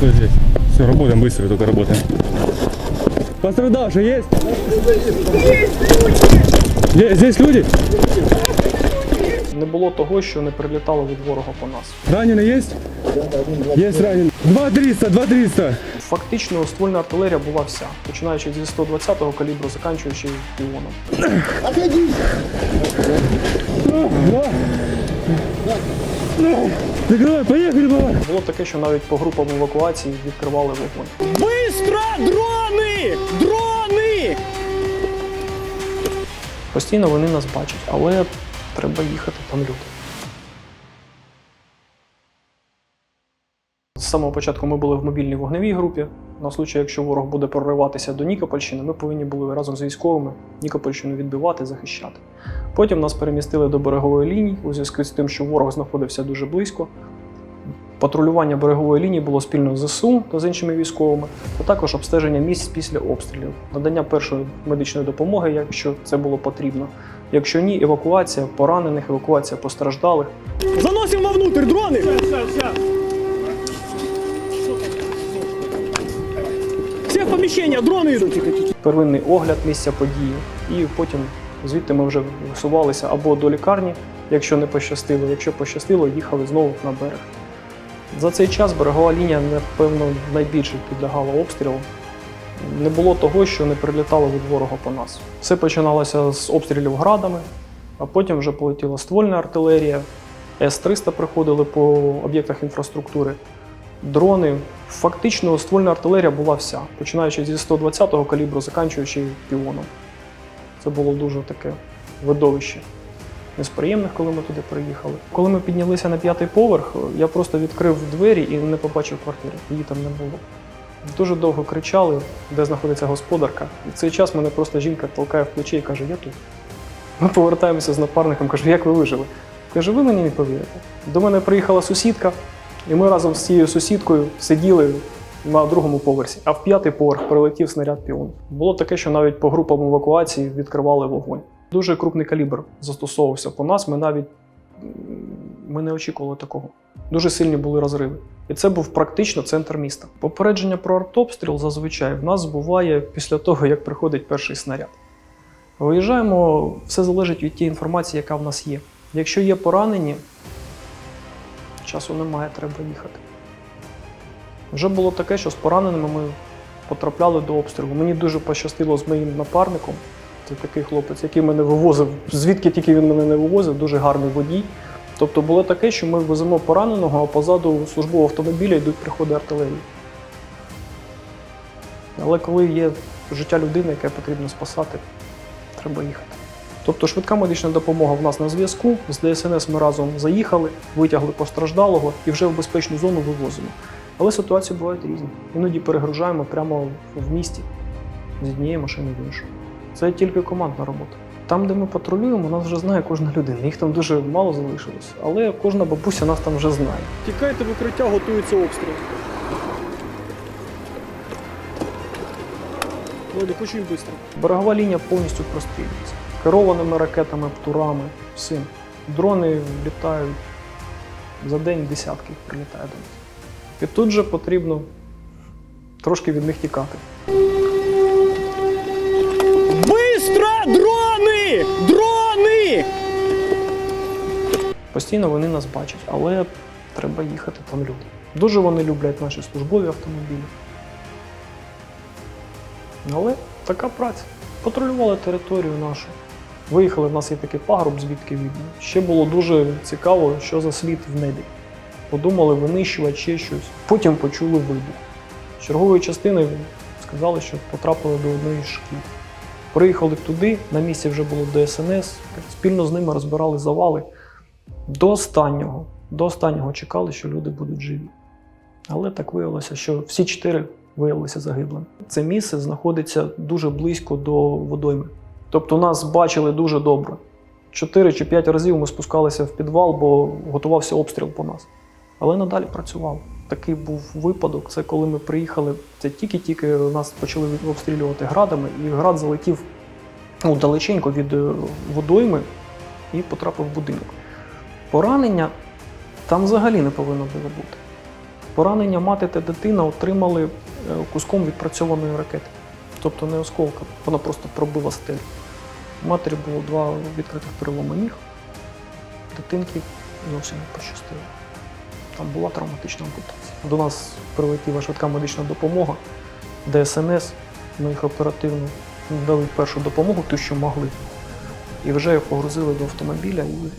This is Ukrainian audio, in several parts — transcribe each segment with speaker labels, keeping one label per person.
Speaker 1: Стой здесь. Все, работаем быстро, только работаем. Пострадавшие есть? Есть, здесь люди?
Speaker 2: Не було того, що не прилітало від ворога по нас.
Speaker 1: Раненый есть? Есть раненый. 2-300, 2-300.
Speaker 2: Фактично ствольна артилерія була вся, починаючи зі 120-го калібру, заканчуючи піоном.
Speaker 1: Закрывай, поїхали, бaba.
Speaker 2: Було таке, що навіть по групам евакуації відкривали вогонь.
Speaker 3: Бистро! Дрони! Дрони!
Speaker 2: Постійно вони нас бачать, але треба їхати там люди. Самого початку ми були в мобільній вогневій групі. На случай, якщо ворог буде прориватися до Нікопольщини, ми повинні були разом з військовими Нікопольщину відбивати, захищати. Потім нас перемістили до берегової лінії у зв'язку з тим, що ворог знаходився дуже близько. Патрулювання берегової лінії було спільно з ЗСУ та з іншими військовими, а також обстеження місць після обстрілів, надання першої медичної допомоги, якщо це було потрібно. Якщо ні, евакуація поранених, евакуація постраждалих.
Speaker 3: Заносимо вовнутрь дрони! Поміщення, дрони йдуть.
Speaker 2: первинний огляд місця події, і потім звідти ми вже висувалися або до лікарні, якщо не пощастило. Якщо пощастило, їхали знову на берег. За цей час берегова лінія, напевно, найбільше підлягала обстрілу. Не було того, що не прилітало від ворога по нас. Все починалося з обстрілів градами, а потім вже полетіла ствольна артилерія, С-300 приходили по об'єктах інфраструктури, дрони. Фактично ствольна артилерія була вся, починаючи зі 120-го калібру, заканчуючи піоном. Це було дуже таке видовище. Не коли ми туди приїхали. Коли ми піднялися на п'ятий поверх, я просто відкрив двері і не побачив квартири. Її там не було. Дуже довго кричали, де знаходиться господарка. І в цей час мене просто жінка толкає в плече і каже: Я тут. Ми повертаємося з напарником, кажу, як ви вижили? Каже, ви мені не повірите. До мене приїхала сусідка, і ми разом з цією сусідкою сиділи на другому поверсі, а в п'ятий поверх прилетів снаряд піон. Було таке, що навіть по групам евакуації відкривали вогонь. Дуже крупний калібр застосовувався по нас. Ми навіть ми не очікували такого. Дуже сильні були розриви. І це був практично центр міста. Попередження про артобстріл зазвичай в нас буває після того, як приходить перший снаряд. Виїжджаємо, все залежить від тієї інформації, яка в нас є. Якщо є поранені, часу немає, треба їхати. Вже було таке, що з пораненими ми потрапляли до обстрілу. Мені дуже пощастило з моїм напарником. Це такий хлопець, який мене вивозив, звідки тільки він мене не вивозив, дуже гарний водій. Тобто було таке, що ми веземо пораненого, а позаду службового автомобіля йдуть приходи артилерії. Але коли є життя людини, яке потрібно спасати, треба їхати. Тобто швидка медична допомога в нас на зв'язку. З ДСНС ми разом заїхали, витягли постраждалого і вже в безпечну зону вивозимо. Але ситуації бувають різні. Іноді перегружаємо прямо в місті з однієї машини в іншу. Це тільки командна робота. Там, де ми патрулюємо, нас вже знає кожна людина. Їх там дуже мало залишилось, але кожна бабуся нас там вже знає.
Speaker 3: Тікайте в укриття, готується обстріл. Володя, почуємо швидко.
Speaker 2: Берегова лінія повністю прострілюється. Керованими ракетами, птурами, всім. Дрони літають за день десятки їх прилітає до нас. І тут же потрібно трошки від них тікати.
Speaker 3: Быстро! Дрони! Дрони!
Speaker 2: Постійно вони нас бачать, але треба їхати там люди. Дуже вони люблять наші службові автомобілі. Але така праця. Патрулювали територію нашу. Виїхали, в нас є такий пагорб, звідки видно. Ще було дуже цікаво, що за слід в небі. Подумали, винищувати ще щось. Потім почули вибух. З чергової частини сказали, що потрапили до одної шкіл. Приїхали туди, на місці вже було ДСНС, спільно з ними розбирали завали. До останнього, до останнього чекали, що люди будуть живі. Але так виявилося, що всі чотири виявилися загиблими. Це місце знаходиться дуже близько до водойми. Тобто нас бачили дуже добре. Чотири чи п'ять разів ми спускалися в підвал, бо готувався обстріл по нас. Але надалі працював. Такий був випадок. Це коли ми приїхали. Це тільки-тільки нас почали обстрілювати градами, і град залетів ну, далеченько від е, водойми і потрапив в будинок. Поранення там взагалі не повинно було бути. Поранення мати та дитина отримали е, куском відпрацьованої ракети, тобто не осколка, вона просто пробила стелю. Матері було два відкритих переломи ніг, дитинки зовсім не пощастило. Там була травматична ампутація. До нас прилетіла швидка медична допомога, ДСНС, ми їх оперативно дали першу допомогу, ту, що могли. І вже погрузили до автомобіля і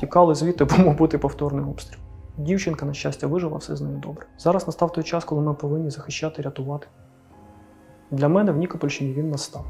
Speaker 2: тікали звідти, бо мав бути повторний обстріл. Дівчинка, на щастя, вижила, все з нею добре. Зараз настав той час, коли ми повинні захищати, рятувати. Для мене в Нікопольщині він настав.